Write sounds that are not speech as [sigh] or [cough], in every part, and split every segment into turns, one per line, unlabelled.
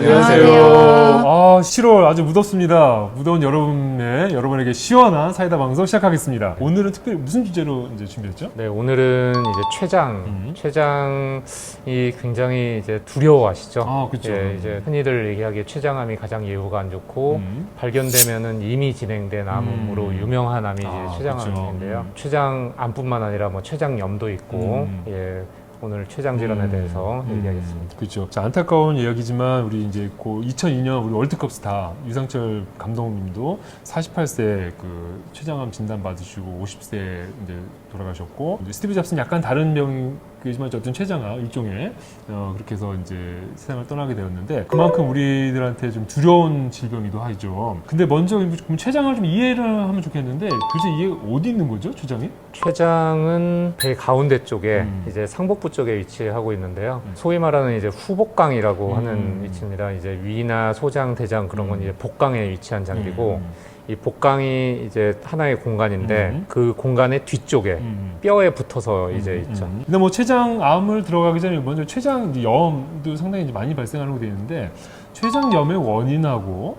안녕하세요. 아, 7월 아주 무덥습니다. 무더운 여러분의 여러분에게 시원한 사이다 방송 시작하겠습니다. 오늘은 특별히 무슨 주제로 이제 준비했죠?
네, 오늘은 이제 췌장,
음.
췌장이 굉장히 이제 두려워하시죠.
아, 그쵸.
예, 이제 흔히들 얘기하기에 췌장암이 가장 예후가 안 좋고
음.
발견되면은 이미 진행된 암으로
음.
유명한 암이 이제
아,
췌장암인데요.
그쵸.
췌장암뿐만 아니라 뭐 췌장염도 있고,
음.
예, 오늘 췌장 질환에
음.
대해서
음,
얘기하겠습니다.
그렇죠. 자, 안타까운 이야기지만 우리 이제 고 2002년 우리 월드컵 스타 유상철 감독님도 48세 그 췌장암 진단 받으시고 50세 이제 돌아가셨고 이제 스티브 잡스는 약간 다른 병 이지만 어쨌든 췌장암 일종의 어, 그렇게 해서 이제 세상을 떠나게 되었는데 그만큼 우리들한테 좀 두려운 질병이기도 하죠. 근데 먼저 그럼 췌장을 좀 이해를 하면 좋겠는데 도대체 이해 어디 있는 거죠, 췌장이?
췌장은 배 가운데 쪽에
음.
이제 상복부 쪽에 위치하고 있는데요.
음.
소위 말하는 이제 후복강이라고
음.
하는 위치입니다. 이제 위나 소장, 대장 그런 건
음.
이제 복강에 위치한 장기고
음.
이 복강이 이제 하나의 공간인데
음.
그 공간의 뒤쪽에
음.
뼈에 붙어서 이제
음,
있죠.
음. 근데 뭐 췌장암을 들어가기 전에 먼저 췌장 이제 염도 상당히 이제 많이 발생하는 거 되어 있는데 췌장염의 원인하고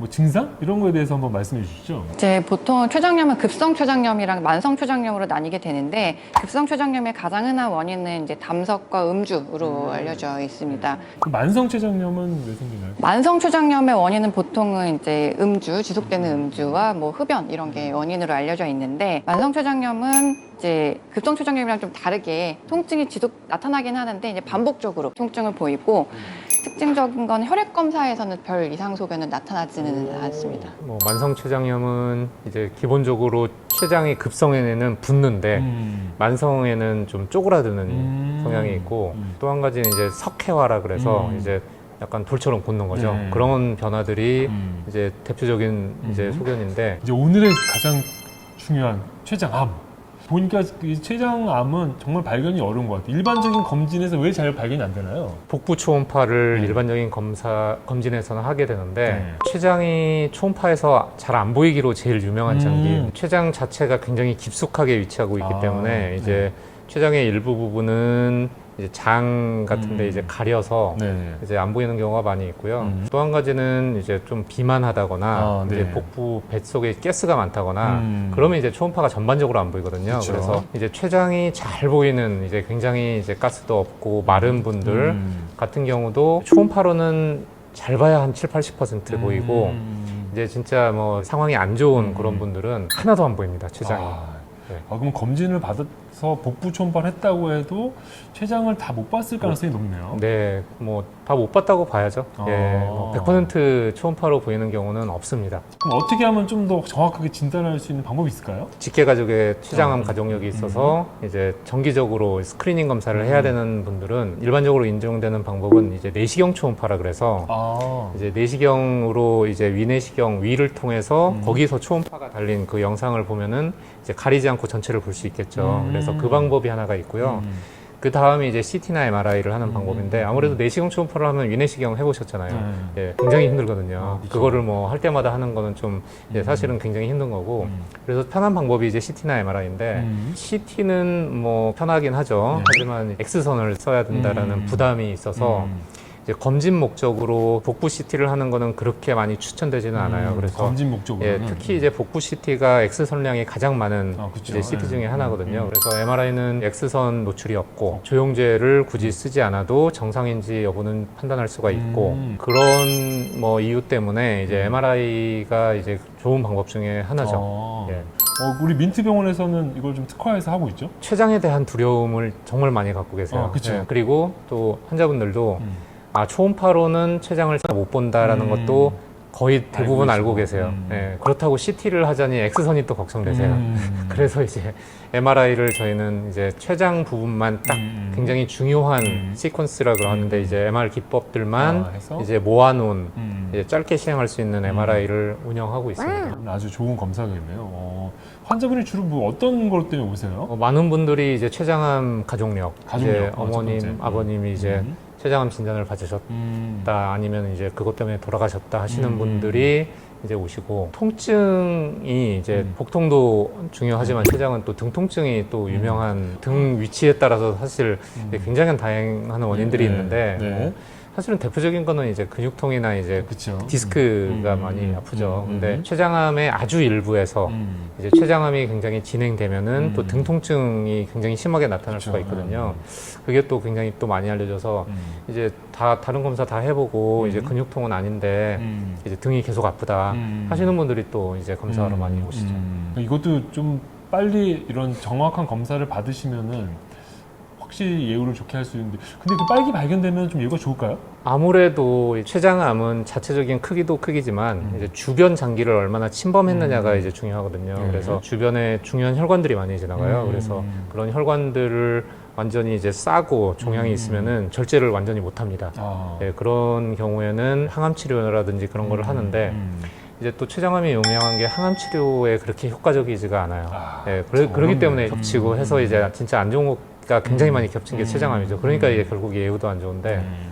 뭐 증상 이런 거에 대해서 한번 말씀해 주시죠.
이제 보통 췌장염은 급성 췌장염이랑 만성 췌장염으로 나뉘게 되는데 급성 췌장염의 가장 흔한 원인은 이제 담석과 음주로 알려져 있습니다.
그 만성 췌장염은 왜 생기나요?
만성 췌장염의 원인은 보통은 이제 음주, 지속되는 음주와 뭐 흡연 이런 게 원인으로 알려져 있는데 만성 췌장염은 이제 급성 췌장염이랑 좀 다르게 통증이 지속 나타나긴 하는데 이제 반복적으로 통증을 보이고 특징적인 건 혈액 검사에서는 별 이상 소견은 나타나지는 않습니다.
뭐 만성 췌장염은 이제 기본적으로 췌장이 급성에는 붓는데
음.
만성에는 좀 쪼그라드는
음.
성향이 있고
음.
또 한 가지는 이제 석회화라 그래서
음.
이제 약간 돌처럼 굳는 거죠.
네.
그런 변화들이
음.
이제 대표적인 이제
음.
소견인데
이제 오늘의 가장 중요한 췌장암. 보니까 이 췌장암은 정말 발견이 어려운 것 같아요. 일반적인 검진에서 왜 잘 발견이 안 되나요?
복부 초음파를
네.
일반적인 검사 검진에서는 하게 되는데
네.
췌장이 초음파에서 잘 안 보이기로 제일 유명한
음.
장기인 췌장 자체가 굉장히 깊숙하게 위치하고 있기
아,
때문에 이제
네.
췌장의 일부 부분은 이제 장 같은데
음.
이제 가려서
네.
이제 안 보이는 경우가 많이 있고요.
음.
또 한 가지는 이제 좀 비만하다거나
아, 네.
이제 복부 뱃속에 가스가 많다거나
음.
그러면 이제 초음파가 전반적으로 안 보이거든요.
그쵸.
그래서 이제 췌장이 잘 보이는 이제 굉장히 이제 가스도 없고 마른 분들
음.
같은 경우도 초음파로는 잘 봐야 한 7, 80% 보이고
음.
이제 진짜 뭐 상황이 안 좋은
음.
그런 분들은 하나도 안 보입니다. 췌장이.
아,
네.
아, 그럼 검진을 받아서 복부 초음파를 했다고 해도 췌장을 다 못 봤을 가능성이 높네요.
네, 뭐 다 못 봤다고 봐야죠.
아.
예, 뭐100% 초음파로 보이는 경우는 없습니다.
그럼 어떻게 하면 좀 더 정확하게 진단할 수 있는 방법이 있을까요?
직계 가족의 췌장암
음.
가족력이 있어서 이제 정기적으로 스크리닝 검사를
음.
해야 되는 분들은 일반적으로 인정되는 방법은 이제 내시경 초음파라 그래서
아,
이제 내시경으로 이제 위내시경 위를 통해서
음.
거기서 초음파가 달린 그 영상을 보면은 이제 가리지 않고 전체를 볼 수 있겠죠.
음.
그래서 그 방법이 하나가 있고요.
음.
그 다음이 이제 CT나 MRI를 하는
음.
방법인데 아무래도 내시경 초음파를 하면 위내시경 해보셨잖아요.
네.
예, 굉장히 힘들거든요.
아.
그거를 뭐 할 때마다 하는 거는 좀 이제
음.
사실은 굉장히 힘든 거고
음.
그래서 편한 방법이 이제 CT나 MRI인데
음.
CT는 뭐 편하긴 하죠.
네.
하지만 X선을 써야 된다라는
음.
부담이 있어서
음.
검진 목적으로 복부 CT를 하는 거는 그렇게 많이 추천되지는 않아요.
음,
그래서
검진 목적으로
예, 특히 이제 복부 CT가 X선량이 가장 많은
아, 그쵸.
이제 CT
예.
중에 하나거든요.
음.
그래서 MRI는 X선 노출이 없고 조영제를 굳이 쓰지 않아도 정상인지 여부는 판단할 수가 있고
음.
그런 뭐 이유 때문에 이제 MRI가 이제 좋은 방법 중에 하나죠.
어.
예.
어, 우리 민트병원에서는 이걸 좀 특화해서 하고 있죠.
췌장에 대한 두려움을 정말 많이 갖고 계세요.
어, 그쵸.
예, 그리고 또 환자분들도
음.
아 초음파로는 췌장을 못 본다라는
음.
것도 거의 대부분
알고
알고. 계세요.
음.
예, 그렇다고 CT를 하자니 X선이 또 걱정되세요.
음. [laughs]
그래서 이제 MRI를 저희는 이제 췌장 부분만 딱
음.
굉장히 중요한
음.
시퀀스라 그러는데 이제 MR 기법들만
아?
이제 모아놓은
음.
이제 짧게 시행할 수 있는 MRI를 운영하고 있습니다.
아주 좋은 검사겠네요. 어, 환자분이 주로 뭐 어떤 것 때문에 오세요?
어, 많은 분들이 이제 췌장암 가족력,
가족력,
이제
어, 첫
어머님,
번째.
아버님이 이제
음.
췌장암 진단을 받으셨다
음.
아니면 이제 그것 때문에 돌아가셨다 하시는
음.
분들이 이제 오시고 통증이 이제
음.
복통도 중요하지만 췌장은 또 등 통증이 또 유명한 등 위치에 따라서 사실
음.
굉장히 다양한 원인들이
네,
있는데
네.
뭐 사실은 대표적인 거는 이제 근육통이나 이제
그렇죠.
디스크가
음,
많이
음,
아프죠.
음,
근데
음.
췌장암의 아주 일부에서
음.
이제 췌장암이 굉장히 진행되면은
음.
또 등통증이 굉장히 심하게 나타날
그렇죠.
수가 있거든요. 그게 또 굉장히 또 많이 알려져서
음.
이제 다 다른 검사 다 해보고
음.
이제 근육통은 아닌데
음.
이제 등이 계속 아프다
음.
하시는 분들이 또 이제 검사하러
음,
많이 오시죠.
음. 이것도 좀 빨리 이런 정확한 검사를 받으시면은 확실히 예후를 좋게 할 수 있는데 근데 그 빨리 발견되면 좀 예후가 좋을까요?
아무래도 이 췌장암은 자체적인 크기도 크기지만
음.
이제 주변 장기를 얼마나 침범했느냐가
음.
이제 중요하거든요.
네.
그래서 주변에 중요한 혈관들이 많이 지나가요.
음.
그래서 그런 혈관들을 완전히 이제 싸고 종양이
음.
있으면은 절제를 완전히 못 합니다.
아.
네, 그런 경우에는 항암 치료라든지 그런 거를
음,
하는데
음.
이제 또 췌장암이 유명한 게 항암 치료에 그렇게 효과적이지가 않아요.
아,
네, 그러,
어렵네.
때문에 겹치고
음.
해서 이제 진짜 안 좋은 것가 굉장히
음.
많이 겹친 게
음.
췌장암이죠. 그러니까
음.
이게 결국 예후도 안 좋은데
음.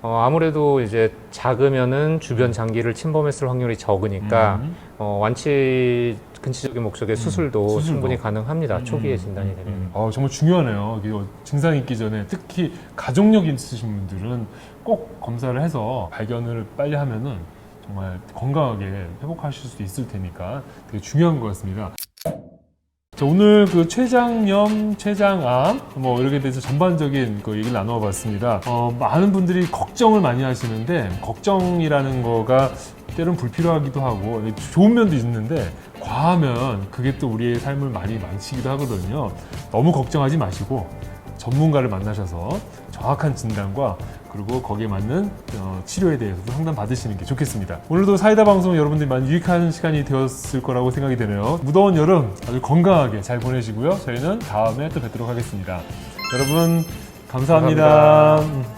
어, 아무래도 이제 작으면은 주변 장기를 침범했을 확률이 적으니까
음.
어, 완치 근치적인 목적의 수술도,
수술도.
충분히 가능합니다. 초기에 진단이 되면.
음. 어, 정말 중요하네요. 이게 증상 있기 전에 특히 가족력 있으신 분들은 꼭 검사를 해서 발견을 빨리 하면은 정말 건강하게 회복하실 수 있을 테니까 되게 중요한 것 같습니다. 자, 오늘 그 췌장염, 췌장암 뭐 이렇게 대해서 전반적인 그 얘기를 나눠봤습니다. 어, 많은 분들이 걱정을 많이 하시는데 걱정이라는 거가 때론 불필요하기도 하고 좋은 면도 있는데 과하면 그게 또 우리의 삶을 많이 망치기도 하거든요. 너무 걱정하지 마시고 전문가를 만나셔서 정확한 진단과 그리고 거기에 맞는 어, 치료에 대해서도 상담 받으시는 게 좋겠습니다. 오늘도 사이다 방송 여러분들이 많이 유익한 시간이 되었을 거라고 생각이 되네요. 무더운 여름 아주 건강하게 잘 보내시고요. 저희는 다음에 또 뵙도록 하겠습니다. 여러분 감사합니다.
감사합니다.
음.